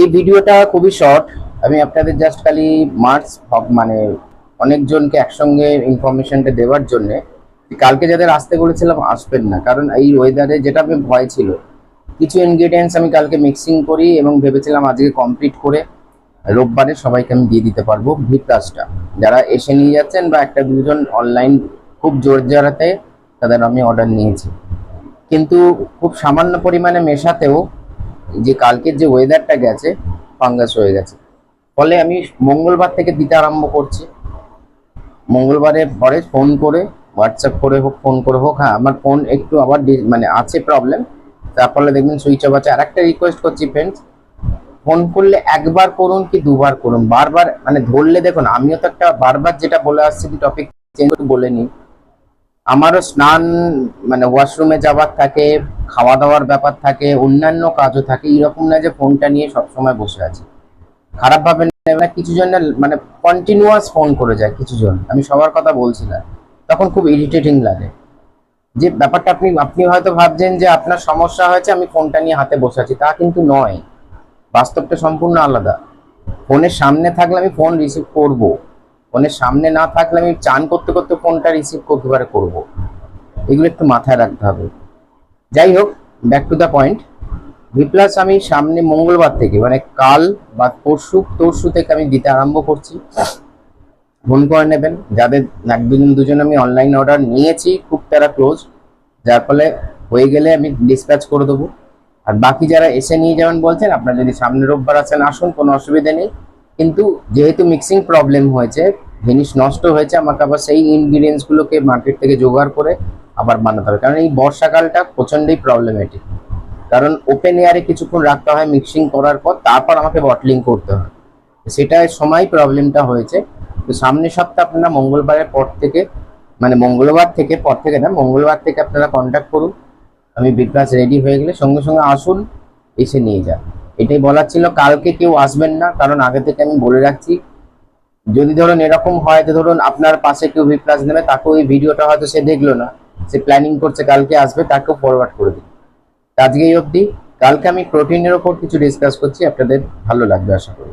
এই ভিডিওটা খুবই শর্ট আমি আপনাদের জাস্ট খালি মার্চ মানে অনেকজনকে একসঙ্গে ইনফরমেশনটা দেওয়ার জন্য। কালকে যাদের আসতে বলেছিলাম, আসবেন না। কারণ এই ওয়েদারে যেটা আমি ভয় ছিল, কিছু ইনগ্রিডিয়েন্টস আমি কালকে মিক্সিং করি এবং ভেবেছিলাম আজকে কমপ্লিট করে রোববারে সবাইকে আমি দিয়ে দিতে পারব ভি প্লাসটা যারা এসে নিয়ে যাচ্ছেন বা একটা দুজন অনলাইন খুব জোর জোরাতে, তাদের আমি অর্ডার নিয়েছি। কিন্তু খুব সামান্য পরিমাণে মেশাতেও যে কালকের যে ওয়েদারটা গেছে ফাঙ্গাস হয়ে গেছে। ফলে আমি মঙ্গলবার থেকে দিতে আরম্ভ করছি। মঙ্গলবারে পরে ফোন করে হোয়াটসঅ্যাপ করে হোক ফোন করে হোক হ্যাঁ আমার ফোন একটু আবার মানে আছে প্রবলেম তার ফলে দেখবেন সুইচ অফ আছে। আর একটা রিকোয়েস্ট করছি ফ্রেন্ডস ফোন করলে একবার করুন কি দুবার করুন? বারবার মানে ধরলে দেখুন, আমিও তো একটা বারবার যেটা বলে আসছি টপিক চেঞ্জ করে বলে নিই। আমারও স্নান মানে ওয়াশরুমে যাবার থাকে খাওয়া দাওয়ার ব্যাপার থাকে, অন্যান্য কাজও থাকে এরকম না যে ফোনটা নিয়ে সবসময় বসে আছি। খারাপ ভাবে নেবে না কিছু জন মানে কন্টিনিউয়াস ফোন করে যায় কিছু জন আমি সবার কথা বলছি না। তখন খুব ইরিটেটিং লাগে। যে ব্যাপারটা আপনি আপনি হয়তো ভাবছেন যে আপনার সমস্যা হয়েছে, আমি ফোনটা নিয়ে হাতে বসে আছি। তা কিন্তু নয়। বাস্তবটা সম্পূর্ণ আলাদা। ফোনের সামনে থাকলে আমি ফোন রিসিভ করব। ফোনের সামনে না থাকলে আমি চান করতে করতে ফোনটা রিসিভ করতে পারে করব। এগুলো একটু মাথায় রাখতে হবে। যাই হোক back to the point V plus আমি সামনে মঙ্গলবার থেকে মানে কাল বা পরশু তরশু থেকে আমি দিতে আরম্ভ করছি। ফোন করে নেবেন। যাদের এক দুজন দুজন আমি অনলাইন অর্ডার নিয়েছি, খুব তারা ক্লোজ যার ফলে হয়ে গেলে আমি ডিসপ্যাচ করে দেবো। আর বাকি যারা এসে নিয়ে যাবেন বলছেন, আপনার যদি সামনে রোববার আছেন আসুন, কোনো অসুবিধা নেই। কিন্তু যেহেতু মিক্সিং প্রবলেম হয়েছে, জিনিস নষ্ট হয়েছে, আমাকে আবার সেই ইনগ্রিডিয়েন্টসগুলোকে মার্কেট থেকে জোগাড় করে আবার বানাতে হবে। কারণ এই বর্ষাকালটা প্রচণ্ডই প্রবলেমেটিক কারণ ওপেন এয়ারে কিছুক্ষণ রাখতে হয় মিক্সিং করার পর, তারপর আমাকে বটলিং করতে হয়। সেটার সময় প্রবলেমটা হয়েছে। তো সামনের সপ্তাহে আপনারা মঙ্গলবারের পর থেকে মানে মঙ্গলবার থেকে, পর থেকে না, মঙ্গলবার থেকে আপনারা কন্ট্যাক্ট করুন। আমি বিগ ক্লাস রেডি হয়ে গেলে সঙ্গে সঙ্গে আসুন, এসে নিয়ে যান। এটাই বলার ছিল। কালকে কেউ আসবেন না, কারণ আগে থেকে আমি বলে রাখছি। যদি ধরুন এরকম হয় যে ধরুন আপনার পাশে কেউ ভি প্লাস নেবে, তাকেও ওই ভিডিওটা হয়তো সে দেখল না। সে প্ল্যানিং করছে কালকে আসবে, তাকেও ফরওয়ার্ড করে দিন আজকে এই অবধি। কালকে আমি প্রোটিনের ওপর কিছু ডিসকাস করছি, আপনাদের ভালো লাগবে আশা করি।